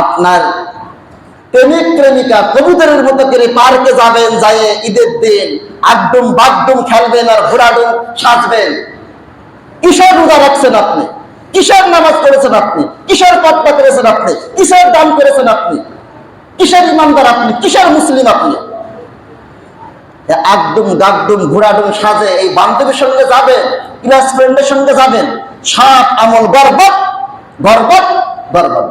আপনার প্রেমিক, প্রেমিকা কবুতরের মতো করে পার্কে যাবেন, যায় ঈদের দিন আড্ডুম বাগডুম খেলবেন আর ঘোরাডুম সাজবেন। কিসের রোজা রাখছেন আপনি? কিসের নামাজ পড়েছেন আপনি? কিসের পট্টা করেছেন আপনি? কিসের দান করেছেন আপনি? কিসের ইমানদার আপনি? কিসের মুসলিম আপনি? একদম গাকডুম ঘোরাডুম সাজে এই বান্ধবীর সঙ্গে যাবেন, ক্লাস ফ্রেন্ডের সঙ্গে যাবেন। সাপ আমল বরবত বরবত বরবত।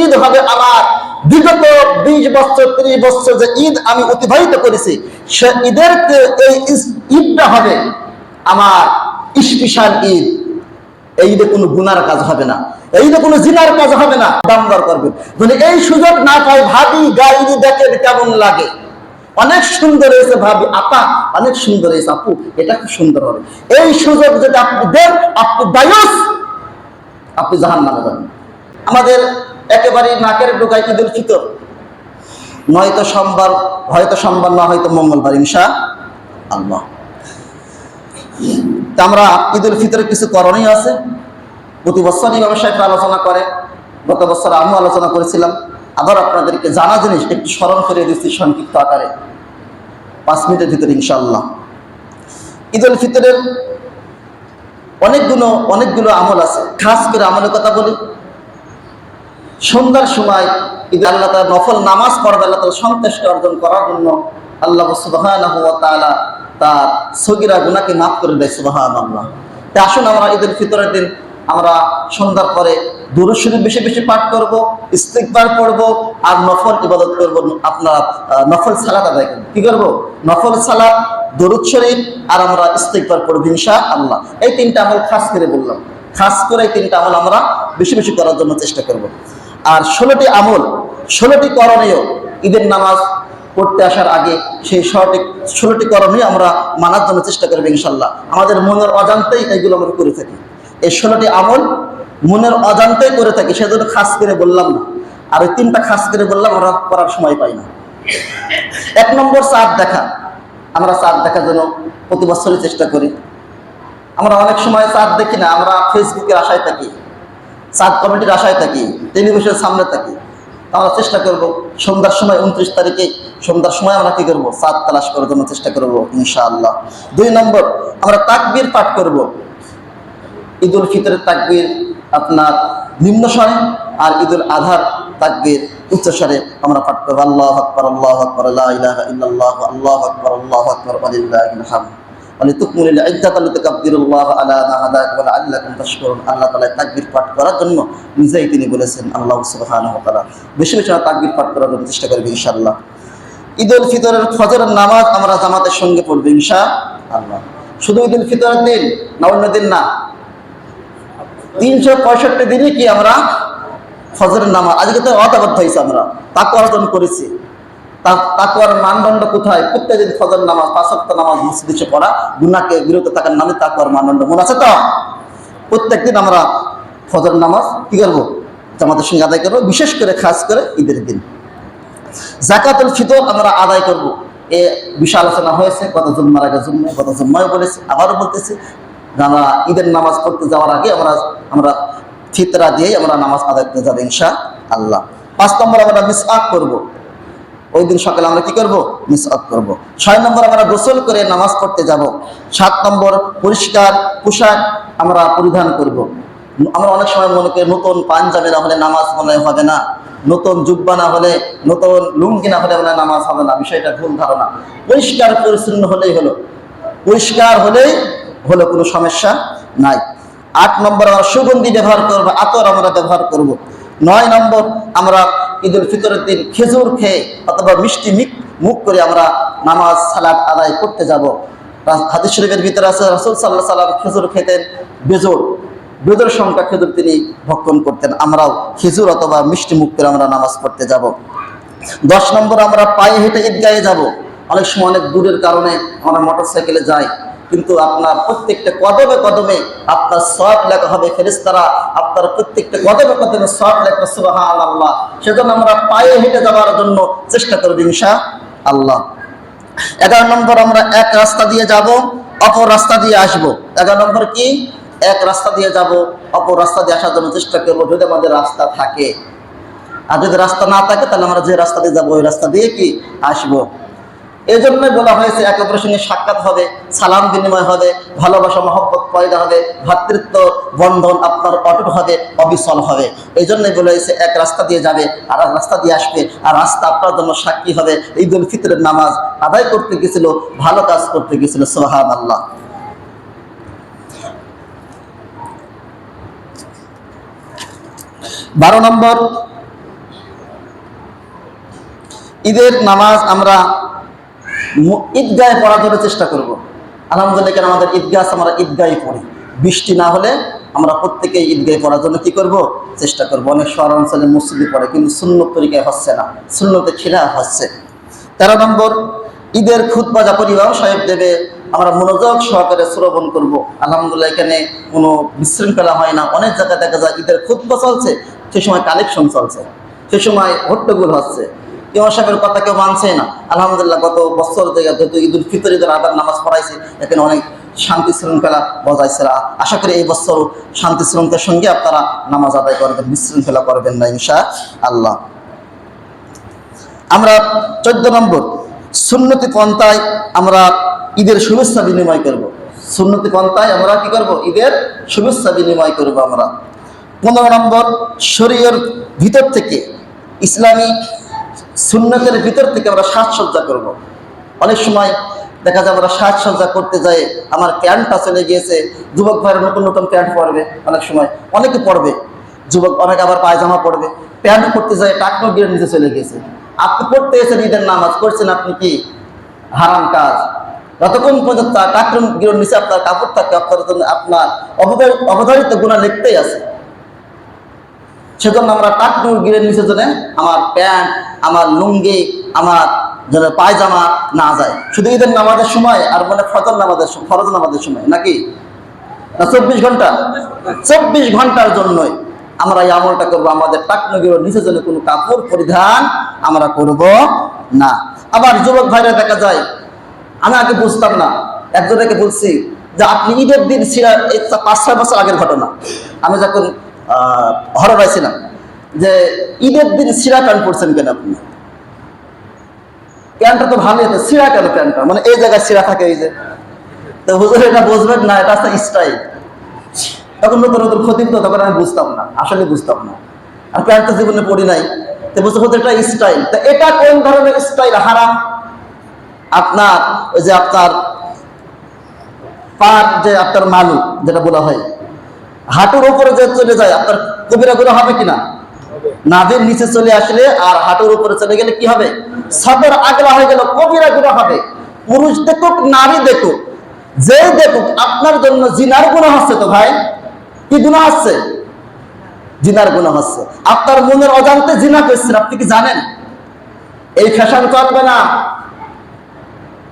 ঈদ হবে আমার। বিগত বিশ বছর, ত্রিশ বছর যে ঈদ আমি অতিবাহিত করেছি, সে ঈদের এই ঈদটা হবে আমার স্পেশাল ঈদ। এই ঈদে কোনো গুনার কাজ হবে না। এই ঈদে কোনো জিনার কাজ হবে না। দাম দর করবে। যদি এই সুযোগ না পাই ভাবি গাইনি দেখেন কেমন লাগে? অনেক সুন্দর হয়েছে ভাবি, আপা, অনেক সুন্দর হয়েছে আপু, এটা খুব সুন্দর হবে। এই সুযোগ যদি আপনি দেন, আপনি দায়ুস আপনি জাহান নামে যাবেন। আমাদের একেবারে নাকের ডোকায় ঈদুল ফিতর। নয়তো সোমবার, হয়তো সোমবার না, হয়তো মঙ্গলবার, ইনশা আল্লাহ। তা আমরা ঈদুল ফিতরের কিছু করণীয় আছে। প্রতি বছর ইমাম সাহেব আলোচনা করে। গত বছর আমিও আলোচনা করেছিলাম। আবার আপনাদেরকে জানা জিনিস, একটু স্মরণ করে দিচ্ছি সংক্ষিপ্ত আকারে। পাঁচ মিনিটের ভিতরে ইনশাল্লাহ ঈদুল ফিতরের অনেকগুলো অনেকগুলো আমল আছে। খাস করে আমলের কথা বলি। সন্ধ্যার সময় ঈদ আল্লাহ তার নফল নামাজ পড়বে আল্লাহ তার সন্তুষ্ট অর্জন করার জন্য আল্লাহ ওয়া তার সগিরা গুনাহকে মাফ করে দেয়, সুবহানাল্লাহ। তাই আসুন আমরা ঈদুল ফিতরের দিন আমরা সন্ধ্যার পরে দুরূদ বেশি বেশি পাঠ করব, ইস্তিগফার পড়ব আর নফল ইবাদত করব। আপনারা নফল সালাত আদায় করব কি করব? নফল সালাত, দরুদ শরীফ আর আমরা ইস্তিগফার পড়ব ইনশাআল্লাহ। এই তিনটা আমল খাস করে বললাম। খাস করে এই তিনটা আমল আমরা বেশি বেশি করার জন্য চেষ্টা করব। আর ষোলোটি আমল, ষোলোটি করণীয় ঈদের নামাজ পড়তে আসার আগে সেই ষোলোটি ষোলোটি করণীয় আমরা মানার জন্য চেষ্টা করব ইনশাল্লাহ আমাদের মনের অজান্তেই এইগুলো আমরা করে থাকি। এই ষোলোটি আমল মনের অজান্তেই করে থাকি, সেজন্য খাস করে বললাম না। আর ওই তিনটা খাস করে বললাম, আমরা করার সময় পাই না। এক নম্বর চাঁদ দেখা। আমরা চাঁদ দেখার জন্য প্রতি বছরই চেষ্টা করি। আমরা অনেক সময় চাঁদ দেখি না, আমরা ফেসবুকের আশায় থাকি। চাঁদ কমিটির আশায় থাকি, টেলিভিশনের সামনে থাকি। আমরা চেষ্টা করব, সন্ধ্যার সময় উনত্রিশ তারিখে সন্ধ্যার সময় আমরা কি করব? চাঁদ তালাশ করার জন্য চেষ্টা করব, ইনশাআল্লাহ। দুই নম্বর, আমরা তাকবীর পাঠ করব। ঈদুল ফিতরের তাকবির আপনার নিম্ন স্বরে আর ঈদুল আধার তাকবির উচ্চ স্বরে আমরা পাঠ করব। আল্লাহ আকবর আল্লাহ আকবর আল্লাহ ইলাহা ইল্লাল্লাহ, আল্লাহ আকবর আল্লাহ আকবর ওয়ালিল্লাহিল হামদ ولتكمل العدة لتكبروا الله على ما هداكم ولعلكم تشكرون আল্লাহ তাআলা তাকবীর পাঠ করার জন্য নিজেই তিনি বলেছেন আল্লাহ সুবহানাহু ওয়া তাআলা বেশি বেশি আমরা তাকবীর পাঠ করার জন্য চেষ্টা করব ইনশাআল্লাহ ঈদুল ফিতরের ফজরের নামাজ আমরা জামাতের সঙ্গে পড়ব ইনশাআল্লাহ শুধু ঈদুল ফিতরের দিন না অন্য দিন না তিনশো পঁয়ষট্টি দিনই কি আমরা ফজরের নামাজ আজকে তো অতাবদ্ধ হয়েছে আমরা তাকে অর্জন করেছি তাকুয়ার মানদণ্ড কোথায়? প্রত্যেকদিন ফজর নামাজ পাঁচক্ত নামাজ মসজিদে পড়া গুনাকে বিরত থাকার নামে তাকুয়ার মানদণ্ড মনে আছে তো? প্রত্যেকদিন আমরা ফজর নামাজ কি করব? জামাতের সঙ্গে আদায় করব, বিশেষ করে খাস করে ঈদের দিন। জাকাতুল ফিতর আমরা আদায় করব। এ বিষয় আলোচনা হয়েছে, গত জুম্মার আগে জুম্মে, গত জুম্মায় বলেছি, আবারও বলতেছি যে আমরা ঈদের নামাজ পড়তে যাওয়ার আগে আমরা আমরা ফিতরা দিয়েই আমরা নামাজ আদায় করতে যাব ইনশা আল্লাহ পাঁচ নম্বর আমরা মিস আপ করব। ওই দিন সকালে আমরা কি করব? মিস আপ করব। ছয় নম্বর আমরা গোসল করে নামাজ পড়তে যাব। সাত নম্বর পরিষ্কার পোশাক আমরা পরিধান করব। আমরা অনেক সময় মনে করি নতুন পাঞ্জাবি না হলে নামাজ মনে হবে না। নতুন জুব্বা না হলে, নতুন লুঙ্গি না হলে মনে নামাজ হবে না। বিষয়টা ভুল ধারণা। পরিষ্কার পরিচ্ছন্ন হলেই হলো। পরিষ্কার হলেই হলো কোনো সমস্যা নাই। আট নম্বর আমরা সুগন্ধি ব্যবহার করব, আতর আমরা ব্যবহার করব। নয় নম্বর আমরা ঈদুল ফিতরের দিন খেজুর খেয়ে অথবা মিষ্টি মুখ করে আমরা নামাজ সালাদ আদায় করতে যাব। হাদিস শরীফের ভিতরে আছে, রসুল সাল্লাহ সাল্লাম খেজুর খেতেন বেজোর বেজোর সংখ্যা খেজুর তিনি ভক্ষণ করতেন। আমরাও খেজুর অথবা মিষ্টি মুখ করে আমরা নামাজ পড়তে যাব। দশ নম্বর, আমরা পায়ে হেঁটে ঈদগাহে যাব। অনেক সময় অনেক দূরের কারণে আমরা মোটর সাইকেলে যাই। কিন্তু আপনার প্রত্যেকটা কদমে কদমে আপনার সব লেখা হবে ফেরিস্তারা আপনার প্রত্যেকটা কদমে কদমে সব লেখা সুবাহান আল্লাহ সেজন্য আমরা পায়ে হেঁটে যাওয়ার জন্য চেষ্টা করব ইনশা আল্লাহ। এগারো নম্বর আমরা এক রাস্তা দিয়ে যাব, অপর রাস্তা দিয়ে আসব। এগারো নম্বর কি? এক রাস্তা দিয়ে যাব, অপর রাস্তা দিয়ে আসার জন্য চেষ্টা করব যদি আমাদের রাস্তা থাকে। আর যদি রাস্তা না থাকে, তাহলে আমরা যে রাস্তা দিয়ে যাব, ওই রাস্তা দিয়ে কি? আসব। এই জন্যই বলা হয়েছে একে অপরের সঙ্গে সাক্ষাৎ হবে, সালাম বিনিময় হবে, ভালোবাসা, মহব্বত পয়দা হবে ভ্রাতৃত্ব বন্ধন আপনার অটুট হবে, অবিচল হবে। এই জন্যই বলা হয়েছে এক রাস্তা দিয়ে যাবে, আর রাস্তা দিয়ে আসবে, আর রাস্তা আপনার জন্য সাক্ষী হবে ঈদ উল ফিতরের নামাজ আদায় করতে গেছিল, ভালো কাজ করতে গেছিল সোহান আল্লাহ বারো নম্বর, ঈদের নামাজ আমরা ঈদগাহে পড়ার জন্য চেষ্টা করব। আলহামদুলিল্লাহ কেন আমাদের ঈদগাহ আমরা ঈদগাহে পড়ি। বৃষ্টি না হলে আমরা প্রত্যেকেই ঈদগাহে পড়ার জন্য কি করব? চেষ্টা করব। অনেক শহরাঞ্চলে মসজিদে পড়ে, কিন্তু সুন্নত তরিকায় হচ্ছে না। শূন্যতে খিলা হচ্ছে। তেরো নম্বর, ঈদের খুতবা যা পরিবার সাহেব দেবে, আমরা মনোযোগ সহকারে শ্রবণ করব। আলহামদুলিল্লাহ এখানে কোনো বিশৃঙ্খলা হয় না। অনেক জায়গায় দেখা যায় ঈদের খুতবা চলছে, সে সময় কালেকশন চলছে, সে সময় হট্টগোল হচ্ছে। ইমাম সাহেবের কথা কেউ মানছে না। আলহামদুলিল্লাহ, গত বছর থেকে যেহেতু ঈদ উল ফিতর, ঈদের আদার নামাজ পড়াইছে, এখানে অনেক শান্তি শৃঙ্খলা বজাইছে। আশা করি এই বছর শান্তি শৃঙ্খলার সঙ্গে আপনারা নামাজ আদায় করবেন বিশৃঙ্খলা করবেন না ইনশা আল্লাহ আমরা চোদ্দ নম্বর, সুন্নতি পন্থায় আমরা ঈদের শুভেচ্ছা বিনিময় করব। সুন্নতি পন্থায় আমরা কি করব? ঈদের শুভেচ্ছা বিনিময় করব আমরা। পনেরো নম্বর শরীরের ভিতর থেকে ইসলামী সুন্নতের ভিতর থেকে আমরা সাজসজ্জা করব। অনেক সময় দেখা যায় আমরা সাজসজ্জা করতে যাই, আমার প্যান্টটা চলে গিয়েছে, যুবক ভাইয়ের নতুন নতুন প্যান্ট পরবে অনেক সময়। অনেকে পরবে, যুবক অনেক আবার পায়জামা পরবে। প্যান্ট পরতে যায় টাকনো গিয়ে নিচে চলে গেছে আপনি পড়তে এসেছেন ঈদের নামাজ করছেন আপনি কি হারাম কাজ? যতক্ষণ পর্যন্ত টাকরম গিরোর নিচে আপনার কাপড় থাকে, আপনার জন্য আপনার অবধারিত গুণা লিখতেই আছে। সেজন্য আমরা টাক গিরের নিচে জন্য আমার প্যান্ট, আমার লুঙ্গি, আমার যেন পায়জামা না যায়। শুধু ঈদের নামাজের সময় আর মানে ফজর নামাজের ফরজ নামাজের সময়, নাকি? চব্বিশ ঘণ্টা? চব্বিশ ঘণ্টার জন্যই আমরা এই আমলটা করব। আমাদের টাকনগির নিচে যেন কোনো কাপড় পরিধান আমরা করব না। আবার যুবক ভাইরা দেখা যায়, আমি আগে বুঝতাম না, একজনকে বলছি যে আপনি ঈদের দিন সিরা পাঁচ ছয় বছর আগের ঘটনা। আমি যখন যে ঈদের দিন সিরা প্যান্ট পরছেন কেন আপনি? প্যান্টটা তো সিরা কেন প্যান্টটা? মানে এই জায়গায় সিরা থাকে এই যে। তো হুজুর এটা বুঝবেন না, এটা হচ্ছে স্টাইল তখন নতুন নতুন ক্ষতি তখন আমি বুঝতাম না, আসলে বুঝতাম না। আর প্যান্ট তো জীবনে পড়ি নাই। তো বুঝতে এটা স্টাইল তো এটা কোন ধরনের স্টাইল হারাম। আপনার ওই যে আপনার পার যে আপনার মালু, যেটা বলা হয়। হাঁটুর উপরে যে চলে যায় আপনার কবিরা গুলো হবে কিনা? নাভির নিচে চলে আসলে আর হাঁটুর উপরে চলে গেলে কি হবে? সদর আগলা হয়ে গেল কবিরা গুলো হবে। পুরুষ দেখুক নারী দেখুক যে দেখুক আপনার জন্য জিনার গুণা হচ্ছে তো ভাই? কি গুণা হচ্ছে? জিনার গুণা হচ্ছে। আপনার মনের অজান্তে জিনা করছেন আপনি কি জানেন? এই ফ্যাশন চলবে না।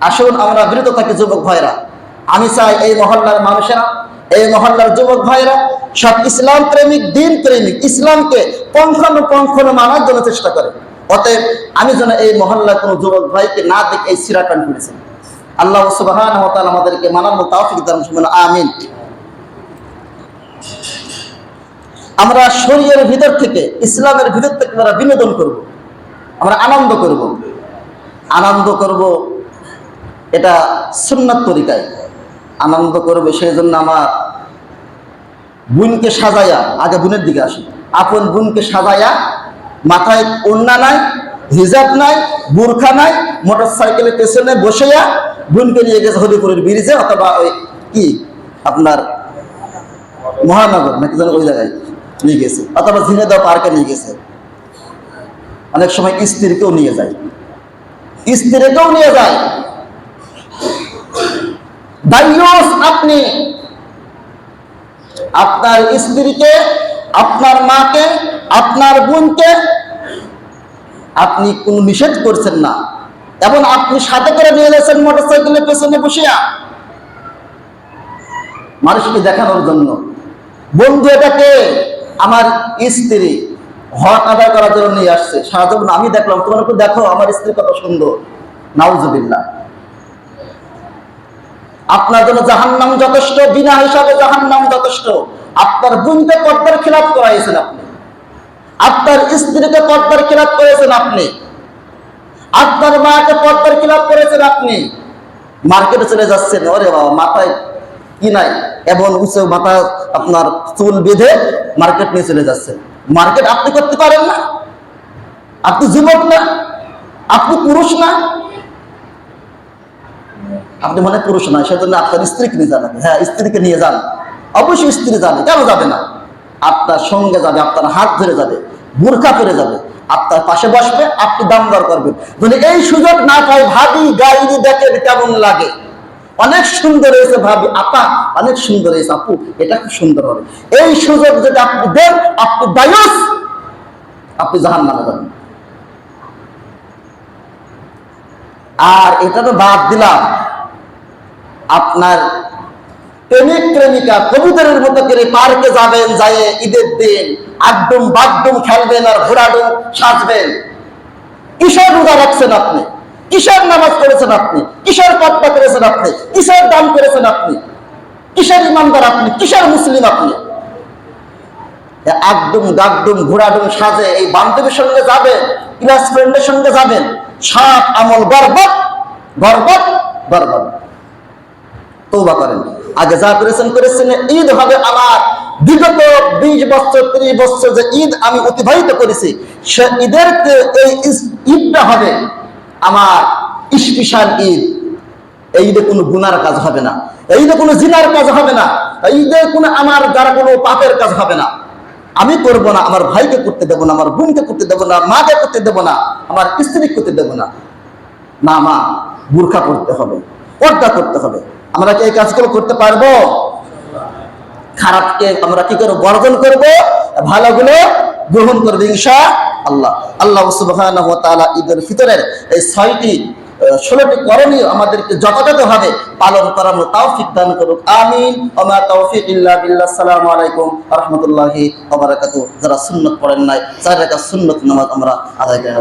আসুন আমরা বিরত থাকি যুবক ভাইরা। আমি চাই এই মহল্লার মানুষেরা এই মহল্লার যুবক ভাইরা সব ইসলাম প্রেমিক, দিন প্রেমিক, ইসলামকে পঙ্খানুপঙ্খানু মানার জন্য চেষ্টা করে। অতএব আমি যেন এই মহল্লার কোনো যুবক ভাইকে না দেখে এই সিরাটান করেছি আল্লাহ সুবাহান আমাদেরকে মানার মতো তাওফিক দান আমিন। আমরা শরীরের ভিতর থেকে, ইসলামের ভিতর থেকে আমরা বিনোদন করব, আমরা আনন্দ করব। আনন্দ করব, এটা সুন্নাত তরিকায়। আনন্দ করবে সেই জন্য আমার বোনকে সাজাইয়া আগে বোনের দিকে আসি। আপন বোনকে সাজাইয়া মাথায় ওড়না নাই, হিজাব নাই, বুরখা নাই মোটর সাইকেলের পেছনে বসেয়া বোনকে নিয়ে গেছে হরিপুরের ব্রিজে অথবা ওই কি আপনার মহানগর, নাকি যেন ওই জায়গায় নিয়ে গেছে, অথবা ঝিনেদা পার্কে নিয়ে গেছে। অনেক সময় স্ত্রীকেও নিয়ে যায়। স্ত্রীকেও নিয়ে যায়। আপনি। আপনার স্ত্রীকে, আপনার মাকে, আপনার বোনকে আপনি কোনো নিষেধ করছেন না। এবং আপনি সাথে করে নিয়ে যাচ্ছেন মোটর সাইকেলের পেছনে বসিয়া। মানুষকে দেখানোর জন্য। বন্ধু এটাকে আমার স্ত্রী। হক আদায় করার জন্য নিয়ে আসছে। সারা জীবন আমি দেখলাম, তোমার দেখো, আমার স্ত্রী কত সুন্দর। নাউজুবিল্লাহ। আপনার জন্য জাহান্নাম যথেষ্ট, বিনা হিসাবে জাহান্নাম যথেষ্ট। আপনার বোনকে পর্দার খিলাফ করাইছেন আপনি। আপনার স্ত্রীকে পর্দার খিলাপ করেছেন আপনি। আপনার মাকে পর্দার খিলাপ করেছেন আপনি। মার্কেটে চলে যাচ্ছেন, ওরে বাবা, মাথায় কি নাই? এবং উঁচু মাথা আপনার চুল বেঁধে মার্কেট নিয়ে চলে যাচ্ছেন। মার্কেট আপনি করতে পারেন না। আপনি যুবক না, আপনি পুরুষ না। আপনি মনে পুরুষ না সেজন্য আপনার স্ত্রীকে নিয়ে যাবেন। হ্যাঁ স্ত্রীকে নিয়ে যান। অবশ্যই স্ত্রী যাবে, কেন যাবে না? আপনার সঙ্গে যাবে, আপনার হাত ধরে যাবে, বোরখা পরে যাবে, আপনার পাশে বসবে, আপনি দাম দর করবেন। যদি এই সুযোগ না পাই ভাবি, গাইনি, দেখেন কেমন লাগে। অনেক সুন্দর হয়েছে ভাবি, আপা, অনেক সুন্দর হয়েছে আপু, এটা খুব সুন্দর হবে। এই সুযোগ যদি আপনি দেন, আপনি দায়ুস আপনি জাহান নামে যাবেন। আর এটা তো বাদ দিলাম। আপনার প্রেমিক, প্রেমিকা কবুতরের মতো করে পার্কে যাবেন, যায় ঈদের দিন আড্ডুম, বাড্ডুম খেলবেন আর ঘোরাডুম সাজবেন। কিসের রোজা রাখছেন আপনি কিসের নামাজ করেছেন আপনি কিসের পদ্মা করেছেন আপনি কিসের দান করেছেন আপনি। কিসের ইমানদার আপনি কিসের মুসলিম আপনি। একদম গাকডুম ঘোরাডুম সাজে এই বান্ধবীর সঙ্গে যাবেন, ক্লাস ফ্রেন্ডের সঙ্গে যাবেন। সব আমল বরবত বরবত বরবত। তৌবা করেন। আগে যা করেছেন করেছেন ঈদ হবে আমার বিগত বিশ বছর, ত্রিশ বছর যে ঈদ আমি অতিবাহিত করেছি, সে ঈদের এই ঈদটা হবে আমার স্পেশাল ঈদ। এই ঈদে কোনো গুনার কাজ হবে না। এই ঈদে কোনো জিনার কাজ হবে না। এই ঈদে কোনো আমার দ্বারা কোনো পাপের কাজ হবে না। আমি করব না, আমার ভাইকে করতে দেবো না, আমার বোনকে করতে দেবো না, মাকে করতে দেবো না, আমার স্ত্রী করতে দেবো না। না, মা, বুর্খা করতে হবে, পর্দা করতে হবে। আমরা কি এই কাজগুলো করতে পারব? খারাপকে আমরা কি করব? বর্জন করব? ভালোগুলো গ্রহণ করব ইনশা আল্লাহ আল্লাহ তাআলা ঈদের ফিতরের এই ছয়টি ষোলোটি করণীয় আমাদেরকে যথাযথভাবে পালন করার তৌফিক দান করুক। আমিন। ওমা তৌফিক ইল্লা বিল্লাহ। আসসালামু আলাইকুম রাহমাতুল্লাহি ওয়া যারা সুন্নাত পড়েন নাই চার রাকাত সুন্নাত নামাজ আমরা আদায় করে